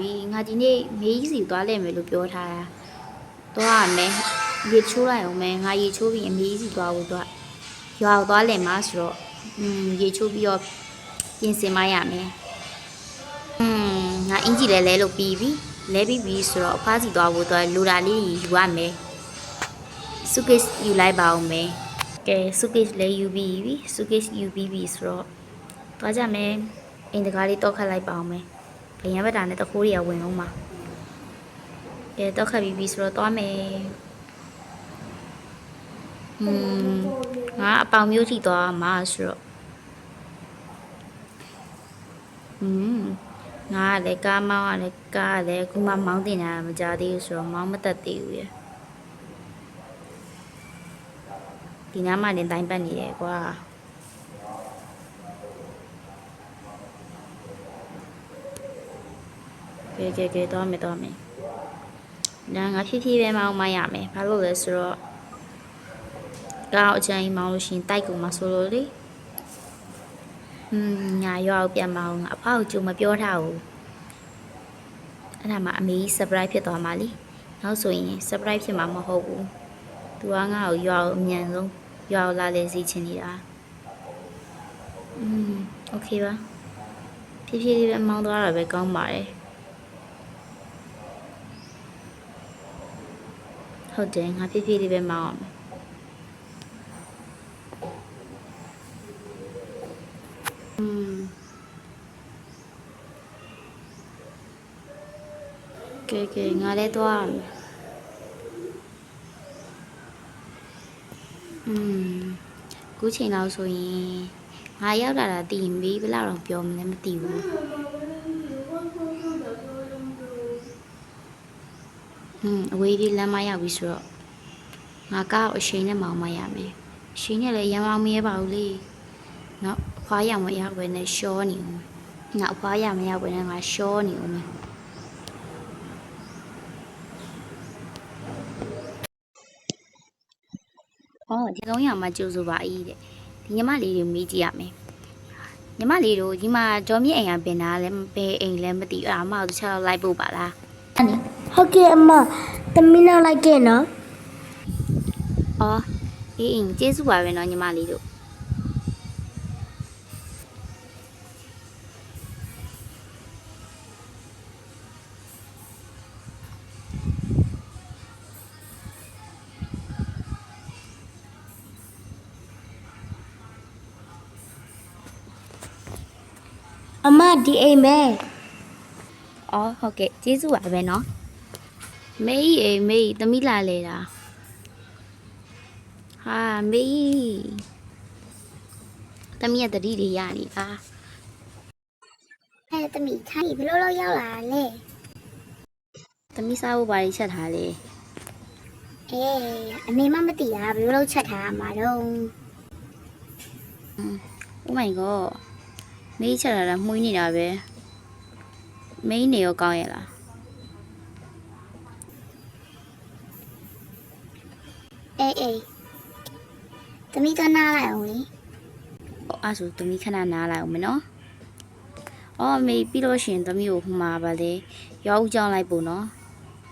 ပြီငါဒီနေ့မေးကြီးစီသွားလဲမယ်လို့ပြောထားတာသွားရမယ်ရေချိုးလိုက်အောင်မယ်ငါရေချိုးပြီးအမေးကြီးစီသွားဖို့တော့ရွာကိုသွားလဲမှာဆိုတော့อืมရေချိုးပြီးတော့ပြင်ဆင်မရမယ်อืมငါအင်ကြီးလဲလဲလို့ပြီးပြီလဲပြီးပြီဆိုတော့အဖားစီသွားဖို့တော့လူတာလေးယူရမယ်စုကိတ်ယူလိုက်ပါအောင်မယ်ကဲစုကိတ်လည်းယူပြီးပြီစုကိတ်ယူပြီးပြီဆိုတော့သွားကြမယ်အိမ်တကားလေးတောက်ခတ်လိုက်ပါအောင်မယ် ဘယံဘက်တာနဲ့တခိုးတွေကဝင်အောင်ပါကဲတောက်ခတ်ပြီးပြီဆိုတော့သွားမယ်อืมငါအပေါင်မျိုးထိသွားမှာဆိုတော့อืมငါကလည်းကားမောင်းကလည်းကားကလည်းအခုမှမောင်းတင်တာမကြသေးဘူးဆိုတော့မောင်းမတက်သေးဘူးရယ်ဒီနားမှလည်းတိုင်းပတ်နေတယ်ကွာ ကဲကဲကဲတော့မယ်တော့မယ်ဒါငါဖြည်းဖြည်းပဲမောင်းမရမယ်ဘာလို့လဲဆိုတော့ကောက်အချင်မောင်းလို့ရှရင်တိုက်ကုန်မှာဆိုလို့လေอืมညာရွာကိုပြန်မအောင်ငါအဖေကိုကြုံမပြောထားဘူးအဲ့ဒါမှအမေကြီး surprise ဖြစ်သွားမှာလीနောက်ဆိုရင် surprise ဖြစ်မှာမဟုတ်ဘူးသူကငါ့ကိုရွာကိုအမြန်ဆုံးရွာကိုလာလေစီချင်နေတာอืมโอเคပါဖြည်းဖြည်းလေးပဲမောင်းသွားတာပဲကောင်းပါတယ် ဟုတ်တယ်ငါဖြည်းဖြည်းလေးပဲမောင်းအောင်อืมကဲကဲငါလည်းသွားရမယ်อืมခုချိန်လောက်ဆိုရင်ငါရောက်လာတာတည်ရင်မေးဘယ်လောက်တော့ပြောမလဲမသိဘူး อืมအဝေးကြီးလမ်းမရောက်ပြီဆိုတော့ငါကောက်အချိန်နဲ့မောင်းမရမယ်အချိန်နဲ့လည်းရမ်းမောင်းမရပါဘူးလေနော်အဖွားရမရောက်ပဲနဲ့ရှောနေဦးမယ်ငါအဖွားရမရောက်ပဲနဲ့ငါရှောနေဦးမယ်။အော်ဒီကောင်ရမှာကြိုးစိုးပါ၏တဲ့။ဒီညီမလေးတွေမေးကြည့်ရမယ်။ညီမလေးတို့ဒီမှာဒေါ်မြင့်အိမ်ကပင်တာလဲဘယ်အိမ်လဲမသိဘူး။အဲ့ဒါမှတော့တစ်ချက်တော့လိုက်ပို့ပါလား။အဲ့နိ ဟုတ်ကဲ့အမတမီးနောက်လိုက်ခဲ့နော်။အော်အေးအင်းကျေးဇူးပါပဲနော်ညီမလေးတို့။အမဒီအိမ်မဲအော်ဟုတ်ကဲ့ကျေးဇူးပါပဲနော်။ မေးကြီးအေးမေးကြီးသမီးလာလေတာ။ဟာမေးကြီးသမီးရဲ့တတိတွေရနေတာဟဲ့တမီးခိုင်းဘယ်လိုလုပ်ရောက်လာလဲ။သမီးစားဖို့ပါလိချက်ထားလေအေးအမေမမသိတာဘယ်လိုလုပ်ချက်ထားမှာတော့။ Oh my god မေးချက်လာတာမှုန်းနေတာပဲ။မေးနေရောကောင်းရဲ့လား အေးအေးတမီးကနားလိုက်အောင်လေ။အော်အဲ့ဆိုသမီးခဏနားလိုက်အောင်မနော်။အော်မေးပြီးလို့ရှရင်သမီးကိုဟိုမှာပါလေ။ရောဦးကြောင်းလိုက်ပို့နော်။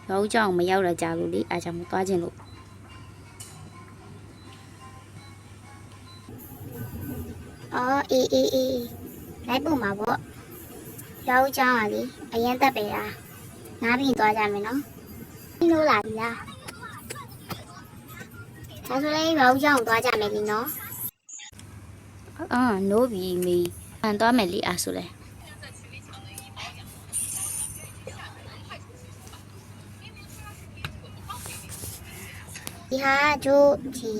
ရောဦးကြောင်းမရောက်လာကြလို့လေအားကြောင့်မသွားခြင်းလို့အော်အေးအေးအေးလိုက်ပုံမှာပေါ့ရောက်ကြောင်းပါလေအရင်တက်ပေတာငားပြီးသွားကြမယ်နော်ဒီလိုလာပြီလား ဒါဆိုလည်းရောက်ကြောင်းသွားကြမယ်လीနော်။အာနိုးပြီမေး။အန်သွားမယ်လေအားဆိုလေဒီဟာကျိုးဒီ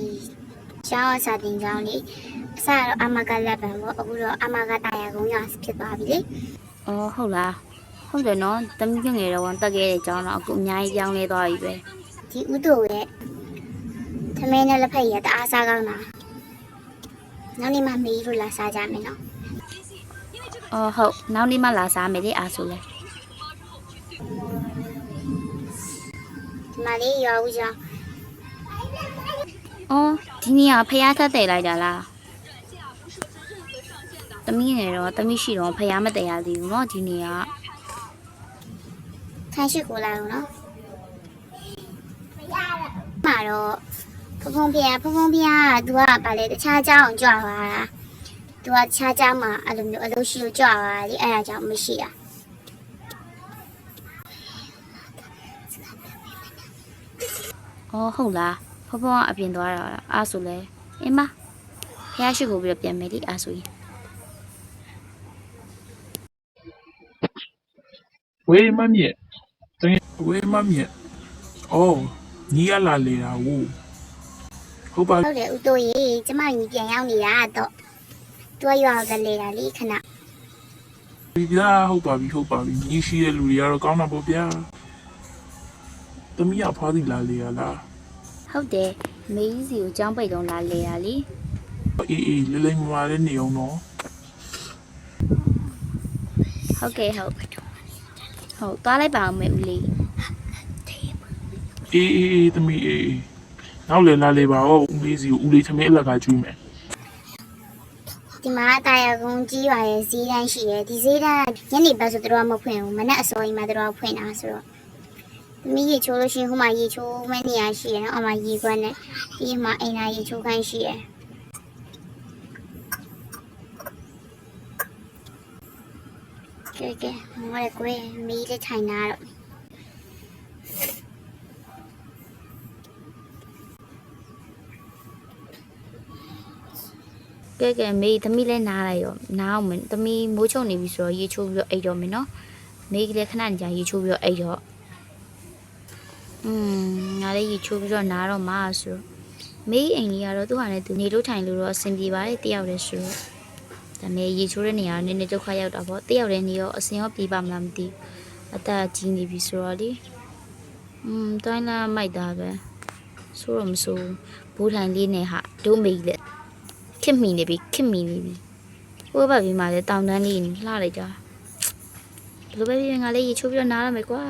ကျောင်းစာတင်ကျောင်းလေးအစတော့အမကလက်ပံပေါ့အခုတော့အမကတာယာကုန်းရဖြစ်သွားပြီလေ။အော်ဟုတ်လား။ဟုတ်တယ်နော်။သမီးကငယ်တော့တက်ခဲ့တဲ့ကြောင်းတော့အခုအများကြီးပြောင်းလဲသွားပြီပဲဒီဥတို့ရဲ့ သမင်းနဲ့လက်ဖက်ရည်တအားစားကောင်းတာနောက်နေ့မှမေးလို့လာစားကြမယ်နော် ။အော်ဟုတ်။နောက်နေ့မှလာစားမယ်လေအားဆိုလေ ဒီမှာလေးရွာဦးကျောင်း ။အော်ဒီနေ့ကဖះထက်တယ်လိုက်တာလား။သမီးငယ်တော့သမီးရှိတော့ဖះမတယ်ရသေးဘူးเนาะဒီနေ့က ခန်းရှိကိုလာတော့နော်မှာတော့ ဖုံဖုံပြဖုံဖုံပြက तू ကဗာလေတခြားเจ้าအောင်ကြွသွားတာ तू ကတခြားเจ้าမှာအဲ့လိုမျိုးအလုပ်ရှိလို့ကြွသွားတာလေအဲ့ဒါကြောင့်မရှိတာ ။အော်ဟုတ်လား။ဖဖကအပြင်သွားတာလားအားဆိုလဲအင်းမဖះရှိကိုပြီးတော့ပြန်မယ်လေအားဆိုရင် ဝေးမမြက်တကယ်ဝေးမမြက်အော်ညီရလာလေတာဝူ ဟုတ်ပါဟုတ်တယ်ဦးတို့ရေကျမညီပြန်ရောက်နေတာတော့ तू ကရွာကလေးတာလေခဏပြီဗျာဟုတ်ပါပြီဟုတ်ပါပြီညီရှိတဲ့လူတွေကတော့ကောင်းတာပေါ့ဗျာတမီးကဖွားစီလာလေရလား။ဟုတ်တယ်။မေကြီးစီကိုကြောင်းပိတ်တော့လာလေတာလေအေးအေးလေးလေးမမလေးနေအောင်နော်။ဟုတ်ကဲ့ဟုတ်။ဟုတ်သွားလိုက်ပါအောင်မေဦးလေးအေးအေးအေးတမီးအေးအေး နောက်လေလာလေပါဦးဦးလေးစီကိုဦးလေးသမီးအလက်ကကျွေးမယ်ဒီမှာတာယာကုန်းကြီးရွာရဲ့ဈေးတန်းရှိတယ်ဒီဈေးတန်းညနေဘက်ဆိုတော့မဖွင့်ဘူးမနက်အစောကြီးမှတော့ဖွင့်တာဆိုတော့သမီးရေချိုးလို့ရှိရင်ဟိုမှာရေချိုးမဲ့နေရာရှိတယ်နော်အမရေခွက်နဲ့ဒီမှာအိမ်သာရေချိုးခန်းရှိတယ်ကဲကဲမောရကွေးမီးလေးထိုင်တာတော့။ ကဲကဲမေသမီးလည်းနားလိုက်ရောနားအောင်မသမီးမိုးချုံနေပြီဆိုတော့ရေချိုးပြီးတော့အိတ်တော့မယ်နော်။မေကလေးခဏကြာရေချိုးပြီးတော့အိတ်တော့อืมငါလည်းရေချိုးပြီးတော့နားတော့မှာဆိုတော့မေအိမ်ကြီးကတော့သူ့ဟာနဲ့သူနေလို့ထိုင်လို့တော့အဆင်ပြေပါတယ်တယောက်တည်းဆိုတော့ဒါပေမဲ့ရေချိုးတဲ့နေရာကနည်းနည်းဒုက္ခရောက်တာပေါ့တယောက်တည်းနေရောအဆင်ရောပြေပါမလားမသိဘူးအသက်ကြီးနေပြီဆိုတော့လေอืมတိုင်းလာမိုက်တာပဲဆိုတော့မဆိုဘူးဘိုးထိုင်လေးနဲ့ဟာဒိုးမေကြီးလက် ခစ်မိနေပြီခစ်မိနေပြီဟိုဘက်ပြီးမှလည်းတောင်တန်းလေးနေလှလိုက်တာဘယ်လိုပဲဖြစ်ဖြစ်ငါလေးရေချိုးပြီးတော့နားရမယ်ကွာ